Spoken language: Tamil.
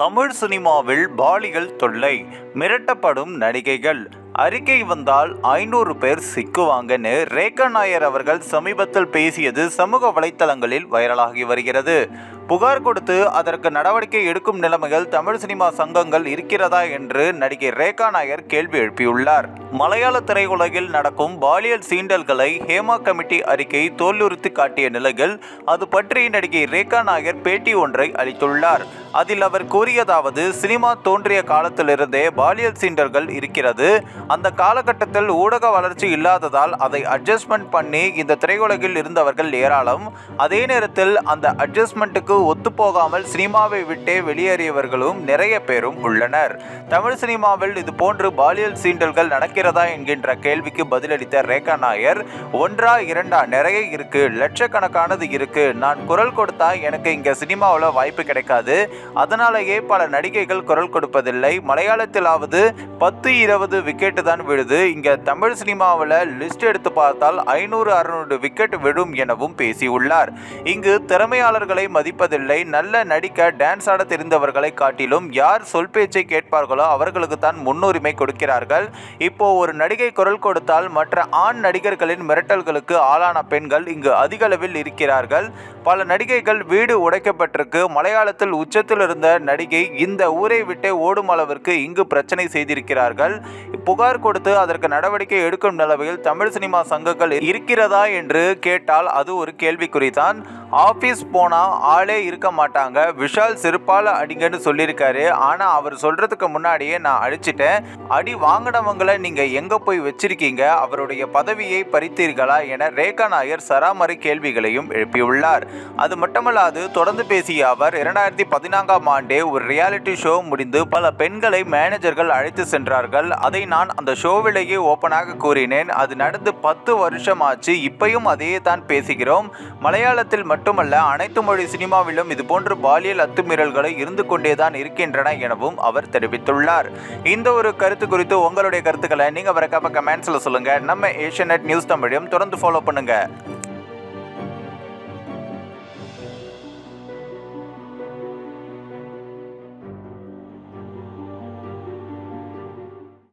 தமிழ் சினிமாவில் பாலியல் தொல்லை மிரட்டப்படும் நடிகைகள். அறிக்கை வந்தால் ஐநூறு பேர் சிக்குவாங்கன்னு ரேகா நாயர் அவர்கள் சமீபத்தில் பேசியது சமூக வலைத்தளங்களில் வைரலாகி வருகிறது. புகார் கொடுத்து அதற்கு நடவடிக்கை எடுக்கும் நிலைமைகள் தமிழ் சினிமா சங்கங்கள் இருக்கிறதா என்று நடிகை ரேகா நாயர் கேள்வி எழுப்பியுள்ளார். மலையாள திரையுலகில் நடக்கும் பாலியல் சீண்டல்களை ஹேமா கமிட்டி அறிக்கை தோல்லுறுத்தி காட்டிய நிலையில் அது பற்றி நடிகை ரேகா நாயர் பேட்டி ஒன்றை அளித்துள்ளார். அதில் அவர் கூறியதாவது சினிமா தோன்றிய காலத்திலிருந்தே பாலியல் சீண்டல்கள் இருக்கிறது. அந்த காலகட்டத்தில் ஊடக வளர்ச்சி இல்லாததால் அதை அட்ஜஸ்ட்மெண்ட் பண்ணி இந்த திரையுலகில் இருந்தவர்கள் ஏராளம். அதே நேரத்தில் அந்த அட்ஜஸ்ட்மெண்ட்டுக்கு ஒத்துப்போகாமல் சினிமாவை விட்டே வெளியேறியவர்களும் நிறைய பேரும் உள்ளனர். தமிழ் சினிமாவில் இது போன்று பாலியல் சீண்டல்கள் நடக்கிறதா என்கின்ற கேள்விக்கு பதிலளித்த ரேகா நாயர் ஒன்றா இரண்டா நிறைய இருக்கு லட்சக்கணக்கானது இருக்கு. நான் குரல் கொடுத்தா எனக்கு இங்க சினிமாவில் வாய்ப்பு கிடைக்காது. அதனாலேயே பல நடிகைகள் குரல் கொடுப்பதில்லை. மலையாளத்திலாவது பத்து இருபது விக்கெட் விக்கெட்டு தான் விழுது இங்கே தமிழ் சினிமாவில் லிஸ்ட் எடுத்து பார்த்தால் ஐநூறு அறுநூறு விக்கெட் விழும் எனவும் பேசியுள்ளார். இங்கு திறமையாளர்களை மதிப்பதில்லை. நல்ல நடிக்க டான்ஸ் ஆட தெரிந்தவர்களை காட்டிலும் யார் சொல் பேச்சை கேட்பார்களோ அவர்களுக்கு தான் முன்னுரிமை கொடுக்கிறார்கள். இப்போ ஒரு நடிகை குரல் கொடுத்தால் மற்ற ஆண் நடிகர்களின் மிரட்டல்களுக்கு ஆளான பெண்கள் இங்கு அதிகளவில் இருக்கிறார்கள். பல நடிகைகள் வீடு உடைக்கப்பட்டிருக்கு. மலையாளத்தில் உச்சத்தில் இருந்த நடிகை இந்த ஊரை விட்டே ஓடும் அளவிற்கு இங்கு பிரச்சனை செய்திருக்கிறார்கள். புகார் கொடுத்து அதற்கு நடவடிக்கை எடுக்கும் நிலவையில் தமிழ் சினிமா சங்கங்கள் இருக்கிறதா என்று கேட்டால் அது ஒரு கேள்விக்குறிதான். ஆஃபீஸ் போனால் ஆளே இருக்க மாட்டாங்க. விஷால் செருப்பால் அடிங்கன்னு சொல்லியிருக்காரு. ஆனால் அவர் சொல்கிறதுக்கு முன்னாடியே நான் அடிச்சிட்டேன். அடி வாங்கினவங்களை நீங்கள் எங்கே போய் வச்சிருக்கீங்க? அவருடைய பதவியை பறித்தீர்களா என ரேகா நாயர் சராமரி கேள்விகளையும் எழுப்பியுள்ளார். அது மட்டுமல்லாது தொடர்ந்து பேசிய அவர் இரண்டாயிரத்தி பதினான்காம் ஆண்டே ஒரு ரியாலிட்டி ஷோ முடிந்து பல பெண்களை மேனேஜர்கள் அழைத்து சென்றார்கள். அதை நான் அந்த ஷோவிலேயே ஓப்பனாக கூறினேன். அது நடந்து பத்து வருஷம் ஆச்சு இப்பயும் அதையே தான் பேசுகிறோம். மலையாளத்தில் மட்டும் மட்டுமல்ல அனைத்து மொழி சினிமாவிலும் இதுபோன்று பாலியல் அத்துமீறல்களை இருந்து கொண்டேதான் இருக்கின்றன எனவும் அவர் தெரிவித்துள்ளார். இந்த ஒரு கருத்து குறித்து உங்களுடைய கருத்துக்களை நீங்க வரக்கப்ப கமெண்ட்ஸ்ல சொல்லுங்க. நம்ம ஏஷியநெட் நியூஸ் தமிழையும் தொடர்ந்து ஃபாலோ பண்ணுங்க.